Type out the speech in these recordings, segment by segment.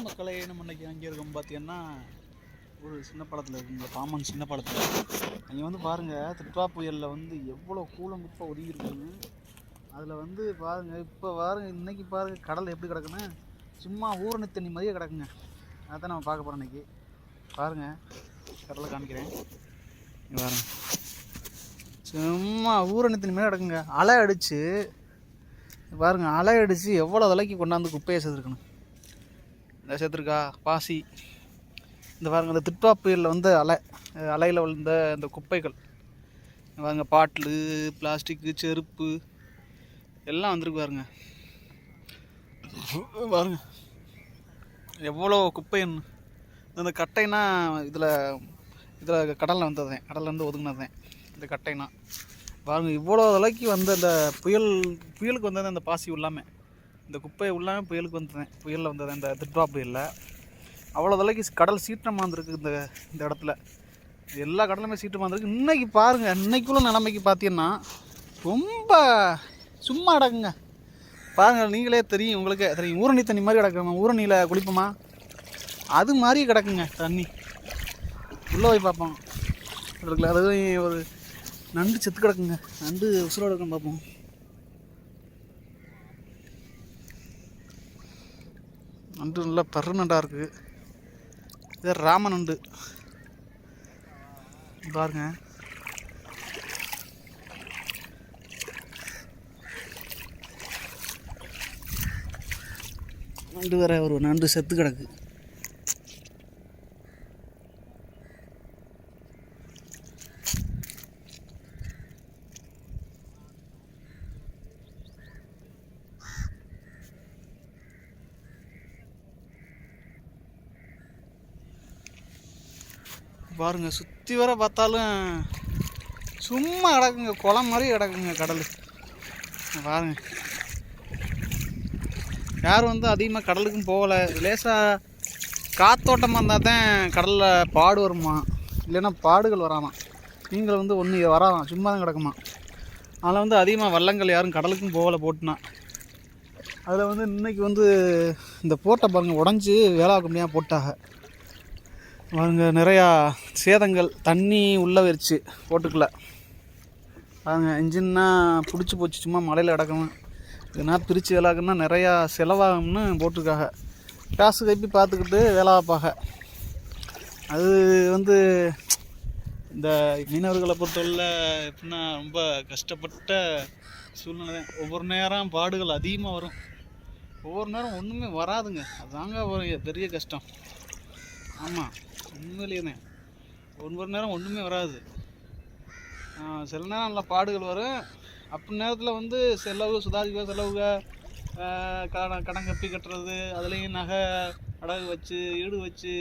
வணக்கம் மக்களை நம்ம இன்னைக்கு அங்கே இருக்கோம் பார்த்தீங்கன்னா ஒரு சின்ன படத்தில் இருக்குங்க. பாமன் சின்ன படத்தில். அங்கே வந்து பாருங்கள் திருப்பா புயலில் வந்து எவ்வளோ கூலங்குப்பாக குப்பை ஒதுங்கி இருக்குன்னு அதில் வந்து பாருங்கள் இப்போ பாருங்கள் இன்றைக்கி பாருங்கள் கடல் எப்படி கிடக்குன்னு சும்மா ஊரணி தண்ணி மாதிரியே கிடக்குங்க. அதான் நம்ம பார்க்க போகிறோம் இன்றைக்கி பாருங்கள் கடலை காமிக்கிறேன். இங்க பாருங்க. சும்மா ஊரணி தண்ணி மாதிரி கிடக்குங்க. அலை அடித்து பாருங்க அலை அடித்து எவ்வளோ விலைக்கு கொண்டாந்து குப்பையை சேர்த்துருக்கணும் இந்த சேர்த்துருக்கா? பாசி. இந்த பாருங்கள் இந்த திட்பா புயலில் வந்து அலை. அலையில் விழுந்த இந்த குப்பைகள். பாருங்கள் பாருங்க பாட்டிலு பிளாஸ்டிக்கு செருப்பு எல்லாம் வந்திருக்கு பாருங்க. பாருங்க. எவ்வளோ குப்பைன்னு இந்த கட்டைனா இதில் இதில் கடலில் வந்ததேன் கடல்லேருந்து ஒதுங்கினதேன் இந்த கட்டைனா. பாருங்கள் இவ்வளோ விலைக்கு வந்த இந்த புயல் புயலுக்கு வந்தது அந்த பாசி இல்லாமல் இந்த குப்பையை உள்ளாமே புயலுக்கு வந்ததேன் புயலில் வந்தது. இந்த திட்பா புயலில் அவ்வளோ தலைக்கு கடல் சீற்றமாக இருந்திருக்கு இந்த இந்த இடத்துல. எல்லா கடலுமே சீற்றமாக இருந்திருக்கு இன்றைக்கி பாருங்கள் இன்றைக்குள்ள நிலைமைக்கு பார்த்தீங்கன்னா ரொம்ப சும்மா கிடக்குங்க. பாருங்கள் நீங்களே தெரியும் உங்களுக்கு. தெரியும். ஊரணி தண்ணி மாதிரி கிடக்குங்க ஊரணியில் குளிப்போமா? அது மாதிரி கிடக்குங்க தண்ணி. உள்ளே போய் பார்ப்போம். இருக்குல்ல அதுவும் ஒரு நண்டு செத்து கிடக்குங்க. நண்டு உசுரோடு இருக்குன்னு பார்ப்போம். நண்டு நல்லா பெரு நண்டாக இருக்குது இதே ராம நண்டு. பாருங்க. நண்டு வேற ஒரு நண்டு செத்து கிடக்கு. பாருங்க சுற்றி வர பார்த்தாலும் சும்மா கிடக்குங்க குளம் மாதிரி கிடக்குங்க கடல். பாருங்க. யாரும் வந்து அதிகமாக கடலுக்கும் போகலை. லேசாக காத்தோட்டமாக இருந்தால் தான் கடலில் பாடு வருமா? இல்லைன்னா பாடுகள் வராமா? நீங்கள் வந்து ஒன்று வராதான் சும்மா தான் கிடக்குமா? அதில் வந்து அதிகமாக வள்ளங்கள் யாரும் கடலுக்கும் போகலை போட்டுனா. அதில் வந்து இன்னைக்கு வந்து இந்த போட்டை பாருங்கள் உடஞ்சி வேலாக்க முடியாமல் அங்கே நிறையா சேதங்கள் தண்ணி உள்ளே போயிருச்சு போட்டுக்கல பாருங்க இன்ஜின்னா பிடிச்சி போச்சு சும்மா மலையில் கிடக்கணும் இதுனா பிரித்து வேலாக்குன்னா நிறையா செலவாகும்னு போட்டிருக்காங்க. காசு கைப்பி பார்த்துக்கிட்டு வேலை பார்ப்பாங்க. அது வந்து இந்த மீனவர்களை பொறுத்தவரையில் எப்படின்னா ரொம்ப கஷ்டப்பட்ட சூழ்நிலை. தான் ஒவ்வொரு நேரம் பாடுகள் அதிகமாக வரும். ஒவ்வொரு நேரம் ஒன்றுமே வராதுங்க. அதாங்க ஒரு பெரிய கஷ்டம். ஆமாம் உண்மையிலேயே தான் ஒவ்வொரு நேரம் ஒன்றுமே வராது. சில நேரம் நல்லா பாடுகள் வரும். அப்படி நேரத்தில் வந்து செலவு சுதாரிக்க செலவுக கடன் கடன் கப்பி கட்டுறது அதுலேயும் நகை அடகு வச்சு ஈடு வச்சு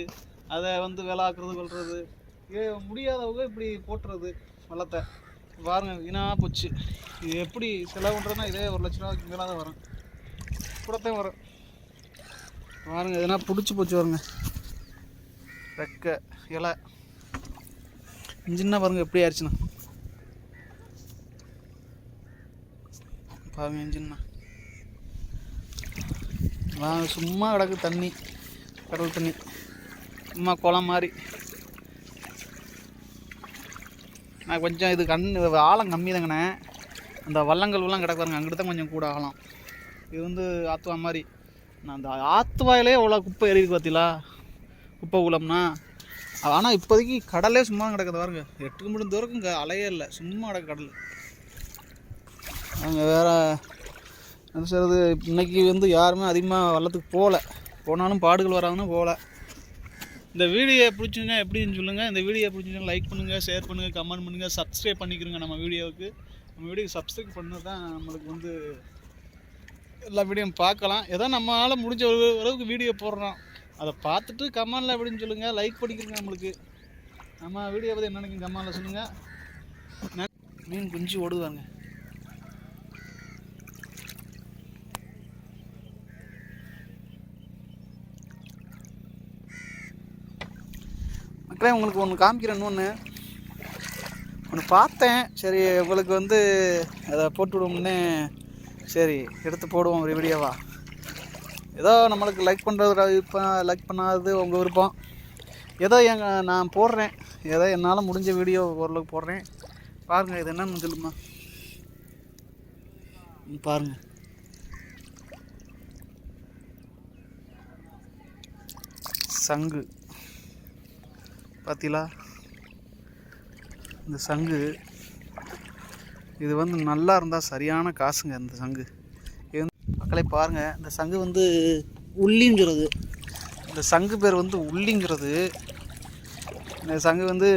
அதை வந்து வேலாக்குறது கொள்வது ஏ முடியாதவங்க இப்படி போட்டுறது வெள்ளத்தை. பாருங்க வீணாக போச்சு. இது எப்படி செலவு பண்ணுறதுனா இதே ஒரு லட்ச ரூபாய்க்கு மேலே தான் வரும். கூடத்தையும் வரும். பாருங்க எதனா பிடிச்சி போச்சு வருங்க ரெக்கை இலை. இன்ஜின்னா பாருங்க எப்படி ஆயிடுச்சுண்ணா பாருங்க இன்ஜின்னா வாங்க சும்மா கிடக்கு தண்ணி கடல் தண்ணி. சும்மா குளம் மாதிரி. நான் கொஞ்சம் இது கண் ஆழம் கம்மி தாங்கண்ணே அந்த வள்ளங்கள்லாம் கிடக்கு பாருங்க அங்கிட்டு தான் கொஞ்சம் கூட ஆழம் இது வந்து ஆத்துவா மாதிரி. நான் அந்த ஆத்துவாயிலே அவ்வளோ குப்பை ஏறி இருக்கு பார்த்தீங்களா? குப்பை குளம்னா ஆனால் இப்போதைக்கு கடலே சும்மா கிடக்குது பாருங்க. எட்டு மணி வரைக்கும் இங்கே அலையே இல்லை. சும்மா கிடக்கு கடல். அங்கே வேற என்ன சொல்கிறது இன்னைக்கு வந்து யாருமே அதிகமாக வள்ளத்துக்கு போகல போனாலும் பாடுகள் வராங்கன்னு போகல இந்த வீடியோ பிடிச்சிங்கன்னா எப்படின்னு சொல்லுங்கள் இந்த வீடியோ பிடிச்சிங்கன்னா லைக் பண்ணுங்கள் ஷேர் பண்ணுங்கள் கமெண்ட் பண்ணுங்கள் சப்ஸ்கிரைப் பண்ணிக்கிறோங்க நம்ம வீடியோவுக்கு. நம்ம வீடியோக்கு சப்ஸ்கிரைப் பண்ணது தான் நம்மளுக்கு வந்து எல்லா வீடியோவும் பார்க்கலாம். ஏதோ நம்மளால் முடிஞ்ச ஒரு அளவுக்கு வீடியோ போடுறோம். அதை பார்த்துட்டு கமெண்டில் எப்படின்னு சொல்லுங்கள் லைக் பண்ணிக்கிறங்க நம்மளுக்கு. நம்ம வீடியோ பற்றி என்ன நினைக்கும் கமெண்டில் சொல்லுங்கள் மீன் குஞ்சு ஓடுவாங்க மக்களே உங்களுக்கு ஒன்று காமிக்கிறேன் ஒன்று ஒன்று பார்த்தேன். சரி உங்களுக்கு வந்து அதை போட்டு விடுவோம்னு. சரி எடுத்து போடுவோம் ஒரு வீடியோவா ஏதோ நம்மளுக்கு லைக் பண்ணுறது இப்போ லைக் பண்ணாதது உங்கள் விருப்பம். ஏதோ எங்கள் நான் போடுறேன். ஏதோ என்னால் முடிஞ்ச வீடியோ ஓரளவுக்கு போடுறேன். பாருங்கள் இது என்னன்னு சொல்லுமா? பாருங்கள் சங்கு. பார்த்தீங்களா இந்த சங்கு இது வந்து நல்லா இருந்தால் சரியான காசுங்க இந்த சங்கு. வந்து பாருங்கள் இந்த சங்கு வந்து உள்ளிங்கிறது. இந்த சங்கு பேர் வந்து உள்ளிங்கிறது. இந்த சங்கு வந்து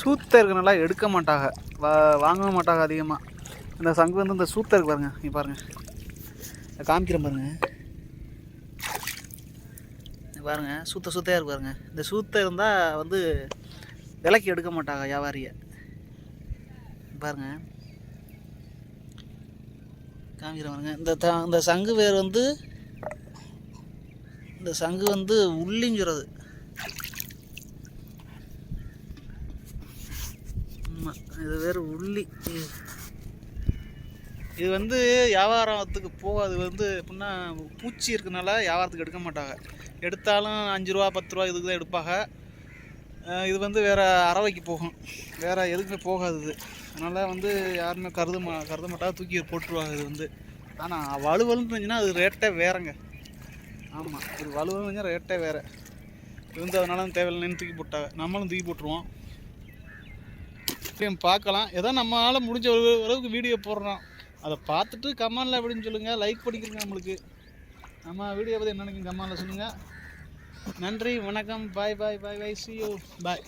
சூத்த எடுக்க மாட்டாங்க. வா வாங்கவும் மாட்டாங்க அதிகமாக இந்த சங்கு வந்து இந்த சூத்தருக்கு பாருங்கள் பாருங்க. நீ பாருங்கள் காமிக்கிறேன் பாருங்கள் பாருங்க சூத்த சூத்தையாக இருக்கு பாருங்க. இந்த சூத்த இருந்தால் வந்து விலைக்கு எடுக்க மாட்டாங்க வியாபாரியை. பாருங்கள் காமிக்கிறேன் பாருங்க. இந்த த இந்த சங்கு வேர் வந்து இந்த சங்கு வந்து உள்ளிஞ்சுறது ஆமாம் இது வேறு உள்ளி. இது வந்து வியாபாரத்துக்கு போகாது. வந்து எப்படின்னா பூச்சி இருக்கனால வியாபாரத்துக்கு எடுக்க மாட்டாங்க. எடுத்தாலும் அஞ்சு ரூபா பத்து ரூபா இதுக்கு தான் எடுப்பாங்க. இது வந்து வேறு அறவைக்கு போகும். வேறு எதுக்குமே போகாது இது. அதனால் வந்து யாருமே கருத மா கருத மாட்டா தூக்கி போட்டுருவாங்க இது வந்து. ஆனால் வலுவலுன்னு இருந்துச்சுன்னா அது ரேட்டே வேறங்க. ஆமாம் இது வலுவலுன்னு ரேட்டே வேறு. இருந்ததுனால தேவையில்லைன்னு தூக்கி போட்டாங்க. நம்மளும் தூக்கி போட்டுருவோம். இப்படியும் பார்க்கலாம். ஏதோ நம்மளால் முடிஞ்ச ஒரு அளவுக்கு வீடியோ போடுறோம். அதை பார்த்துட்டு கமெண்டில் அப்படின்னு சொல்லுங்கள் லைக் பண்ணிக்கிறங்க நம்மளுக்கு. நம்ம வீடியோ பற்றி என்ன நினைக்கும் கமெண்டில் சொல்லுங்கள் நன்றி வணக்கம். பாய் பாய் பாய் பாய் சி யூ பாய்